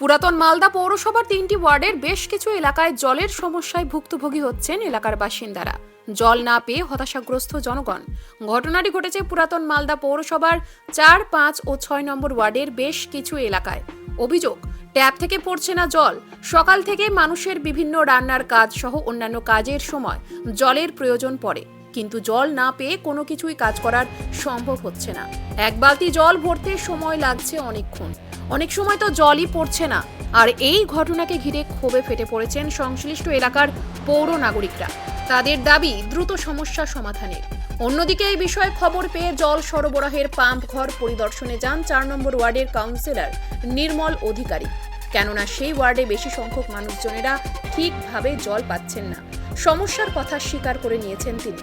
পুরাতন মালদা পৌরসভার তিনটি ওয়ার্ডের বেশ কিছু এলাকায় জলের সমস্যায় ভুক্তভোগী হচ্ছেন এলাকার বাসিন্দারা। জল না পেয়ে হতাশাগ্রস্ত জনগণ। ঘটনাটি ঘটেছে পুরাতন মালদা পৌরসভার চার, পাঁচ ও ছয় নম্বর ওয়ার্ডের বেশ কিছু এলাকায়। অভিযোগ, ট্যাপ থেকে পড়ছে না জল। সকাল থেকে মানুষের বিভিন্ন রান্নার কাজ সহ অন্যান্য কাজের সময় জলের প্রয়োজন পড়ে। কিন্তু জল না পেয়ে কোনো কিছুই কাজ করার সম্ভব হচ্ছে না। এক বালতি জল ভরতে সময় লাগছে অনেকক্ষণ। অনেক সময় তো জলই পড়ছে না। আর এই ঘটনাকে ঘিরে ক্ষোভে ফেটে পড়েছেন সংশ্লিষ্ট এলাকার পৌর নাগরিকরা। তাদের দাবি, দ্রুত সমস্যা সমাধানের। অন্যদিকে এই বিষয়ে খবর পেয়ে জল সরবরাহের পাম্প ঘর পরিদর্শনে যান চার নম্বর ওয়ার্ডের কাউন্সিলর নির্মল অধিকারী। কেননা সেই ওয়ার্ডে বেশি সংখ্যক মানুষজনেরা ঠিকভাবে জল পাচ্ছেন না। সমস্যার কথা স্বীকার করে নিয়েছেন তিনি।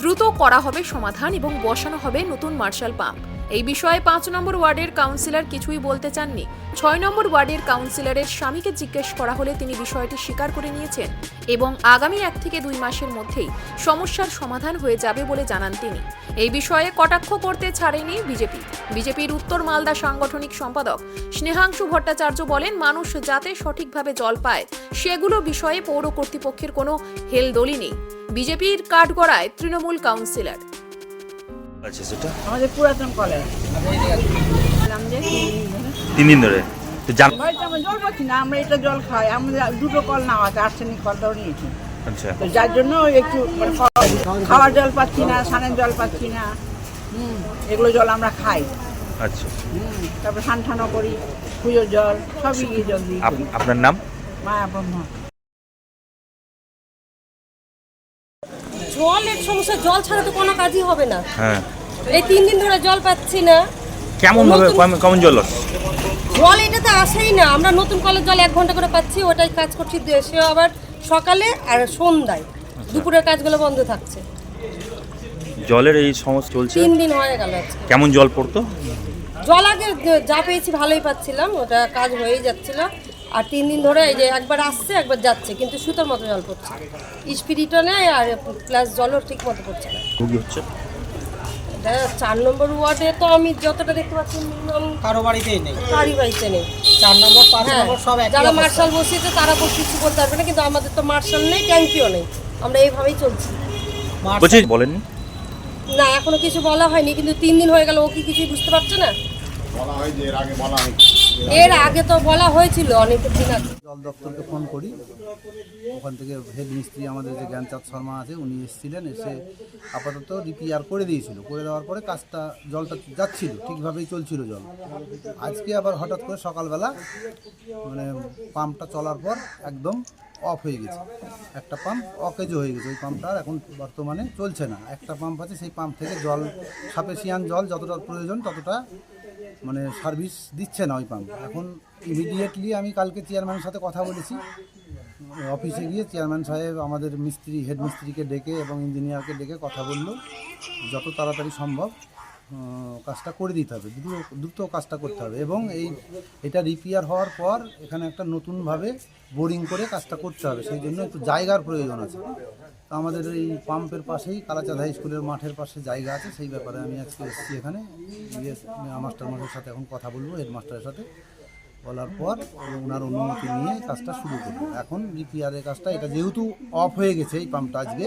দ্রুত করা হবে সমাধান এবং বসানো হবে নতুন মার্শাল পাম্প। এই বিষয়ে পাঁচ নম্বর ওয়ার্ডের কাউন্সিলর কিছুই বলতে চাননি। ছয় নম্বর ওয়ার্ডের কাউন্সিলরের স্বামীকে জিজ্ঞেস করা হলে তিনি বিষয়টি স্বীকার করে নিয়েছেন এবং আগামী এক থেকে দুই মাসের মধ্যেই সমস্যার সমাধান হয়ে যাবে বলে জানান তিনি। এই বিষয়ে কটাক্ষ করতে ছাড়েনি বিজেপি। বিজেপির উত্তর মালদা সাংগঠনিক সম্পাদক স্নেহাংশু ভট্টাচার্য বলেন, মানুষ যাতে সঠিকভাবে জল পায়, সেগুলো বিষয়ে পৌর কর্তৃপক্ষের কোনো হেলদোলই নেই। বিজেপির কাঠগড়ায় তৃণমূল কাউন্সিলর আছে সেটা? আমাদের পুরাতন কলেজ। তিন দিন ধরে। তো জান আমরা জল পাচ্ছি না আমরা এটা জল খাই। আমরা দুটো কল না আছে আর্সেনিক কলটাও নিয়েছি। আচ্ছা। তো যার জন্য একটু মানে খাওয়ার জল পাচ্ছি না স্নানের জল পাচ্ছি না। হুম এগুলো জল আমরা খাই। আচ্ছা। হুম তারপরে স্নান ঠানো করি পুজোর জল সবই এই জল দিই আপনার নাম? মায়া ব্রহ্ম। জলের সমস্যা জল ছাড়া তো কোনো কাজই হবে না। হ্যাঁ। এই তিন দিন ধরে জল পাচ্ছি না। কেমন ভাবে কেমন- জল? জল এটাতে আসেই না। আমরা নতুন কলের জল এক ঘণ্টা করে পাচ্ছি ওটাই কাজ করছি সে আবার সকালে আর সন্ধ্যায়। দুপুরের কাজগুলো বন্ধ থাকছে। জলের এই সমস্যা চলছে? তিন দিন হয়ে গেল কেমন জল পড়তো? জল আগে যা পেয়েছি ভালোই পাচ্ছিলাম ওটা কাজ হয়েই যাচ্ছিল। আর তিন দিন ধরে এই যে একবার আসছে একবার যাচ্ছে কিন্তু সুতোর মতো জল পড়ছে। স্পিরিটও নেই আর প্লাস জলও ঠিক মতো পড়ছে না। হচ্ছে? এটা চার নম্বর ওয়ার্ডে তো আমি যতটা দেখতে পাচ্ছি মিনিমাম কারও বাড়িতেই নেই। কারি বাড়িতে নেই। চার নম্বর পাঁচ হ্যাঁ, নম্বর সব একই যারা মার্শাল বসিয়েছে তারা তো কিছু করতে পারবে না কিন্তু আমাদের তো মার্শাল নেই ট্যাঙ্কিও নেই। আমরা এইভাবেই চলছি। বলছি বলেননি। না এখনও কিছু বলা হয়নি কিন্তু তিন দিন হয়ে গেল ও কি কিছুই বুঝতে পারছে না? এর আগে তো বলা হয়েছিল আগে। জল দপ্তরকে ফোন করি। ওখান থেকে হেড মিস্ত্রি আমাদের যে জ্ঞানচাঁদ শর্মা আছে, উনি এসেছিলেন, এসে আপাতত রিপেয়ার করে দিয়েছিল। করে দেওয়ার পরে কাজটা, জলটা যাচ্ছিল, ঠিকভাবেই চলছিল জল। আজকে আবার হঠাৎ করে সকালবেলা মানে পাম্পটা চলার পর একদম অফ হয়ে গেছে। একটা পাম্প অকেজ হয়ে গেছে। ওই পাম্পটা এখন বর্তমানে চলছে না। একটা পাম্প আছে, সেই পাম্প থেকে জল সাপেসিয়ান জল যতটা প্রয়োজন ততটা মানে সার্ভিস দিচ্ছে না ওই পাম্প এখন ইমিডিয়েটলি আমি কালকে চেয়ারম্যানের সাথে কথা বলেছি। অফিসে গিয়ে চেয়ারম্যান সাহেব আমাদের মিস্ত্রি হেড মিস্ত্রিকে ডেকে এবং ইঞ্জিনিয়ারকে ডেকে কথা বলল যত তাড়াতাড়ি সম্ভব কাজটা করে দিতে হবে। দ্রুত দ্রুত কাজটা করতে হবে এবং এই, এটা রিপেয়ার হওয়ার পর এখানে একটা নতুনভাবে বোরিং করে কাজটা করতে হবে। সেই জন্য একটু জায়গার প্রয়োজন আছে। আমাদের এই পাম্পের পাশেই কালাচাঁদ হাই স্কুলের মাঠের পাশে জায়গা আছে সেই ব্যাপারে আমি আজকে এসেছি এখানে। মাস্টার মাসের সাথে এখন কথা বলব হেডমাস্টারের সাথে। বলার পর ওনার অনুমতি নিয়ে কাজটা শুরু করব। এখন রিপেয়ারের কাজটা এটা যেহেতু অফ হয়ে গেছে এই পাম্পটা আজকে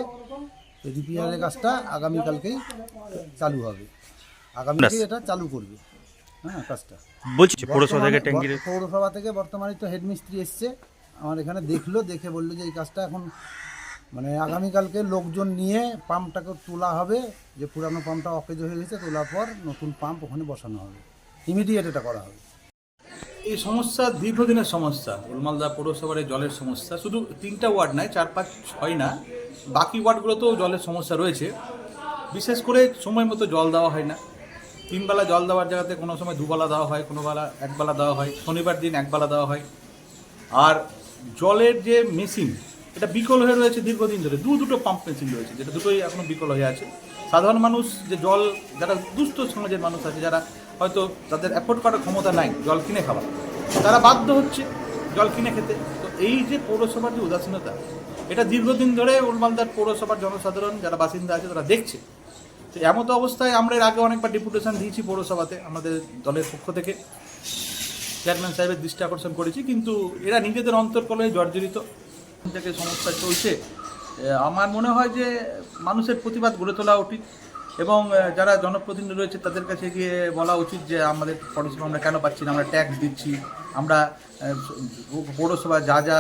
তো রিপেয়ারের কাজটা আগামীকালকেই চালু হবে। আগামীকাল এটা চালু করবে। হ্যাঁ কাজটা। বলছি পৌরসভা থেকে ট্যাঙ্কির পৌরসভা থেকে বর্তমানে তো হেডমিস্ত্রি এসছে। আমার এখানে দেখল দেখে বলল যে এই কাজটা এখন মানে আগামীকালকে লোকজন নিয়ে পাম্পটাকে তোলা হবে, যে পুরানো পাম্পটা অকেজ হয়ে গেছে, তোলার পর নতুন পাম্প ওখানে বসানো হবে। ইমিডিয়েট এটা করা হবে। এই সমস্যা দীর্ঘদিনের সমস্যা। উলমালদা পৌরসভার জলের সমস্যা। শুধু তিনটা ওয়ার্ড নয়, চার পাঁচ ছয় না, বাকি ওয়ার্ডগুলোতেও জলের সমস্যা রয়েছে। বিশেষ করে সময় মতো জল দেওয়া হয় না। তিনবেলা জল দেওয়ার জায়গাতে কোনো সময় দুবেলা দেওয়া হয়, কোনো বেলা একবেলা দেওয়া হয়, শনিবার দিন একবেলা দেওয়া হয়। আর জলের যে মেশিন এটা বিকল হয়ে রয়েছে দীর্ঘদিন ধরে। দু দুটো পাম্প মেশিন রয়েছে, যেটা দুটোই এখনও বিকল হয়ে আছে। সাধারণ মানুষ যে জল, যারা দুস্থ সমাজের মানুষ আছে, যারা হয়তো তাদের অ্যাফোর্ড করার ক্ষমতা নাই জল কিনে খাওয়া তারা বাধ্য হচ্ছে জল কিনে খেতে। তো এই যে পৌরসভার যে উদাসীনতা, এটা দীর্ঘদিন ধরে উলমালদার পৌরসভার জনসাধারণ, যারা বাসিন্দা আছে, তারা দেখছে। তো এমতো অবস্থায় আমরা এর আগে অনেকবার ডেপুটেশন দিয়েছি পৌরসভাতে, আমাদের দলের পক্ষ থেকে। চেয়ারম্যান সাহেবের দৃষ্টি আকর্ষণ করেছি, কিন্তু এরা নিজেদের অন্তর্কলে জর্জরিত। থেকে সমস্যা চলছে। আমার মনে হয় যে মানুষের প্রতিবাদ গড়ে তোলা উচিত এবং যারা জনপ্রতিনিধি রয়েছে তাদের কাছে গিয়ে বলা উচিত যে আমাদের পৌরসভা আমরা কেন পাচ্ছি না, আমরা ট্যাক্স দিচ্ছি, আমরা পৌরসভা যা যা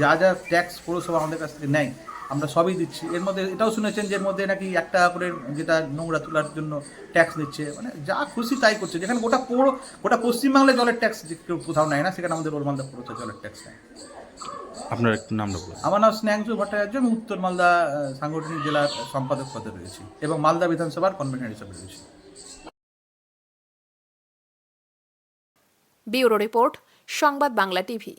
যা যা ট্যাক্স পৌরসভা আমাদের কাছ থেকে নেয়, আমরা সবই দিচ্ছি। এর মধ্যে এটাও শুনেছেন যে এর মধ্যে নাকি এক টাকা করে যেটা নোংরা তোলার জন্য ট্যাক্স দিচ্ছে মানে যা খুশি তাই করছে। যেখানে গোটা পৌর, গোটা পশ্চিমবাংলায় জলের ট্যাক্স কেউ কোথাও নেয় না, সেখানে আমাদের ওরমালদা পৌরসভা জলের ট্যাক্স নেয়। আপনার একটু নাম বলুন। আমার নাম স্নেহাংশু ভট্টাচার্য আমি উত্তর মালদা সাংগঠনিক জেলার সম্পাদক পদে রয়েছি এবং মালদা বিধানসভার কনভেনার হিসেবে রয়েছি। ব্যুরো রিপোর্ট সংবাদ বাংলা টিভি।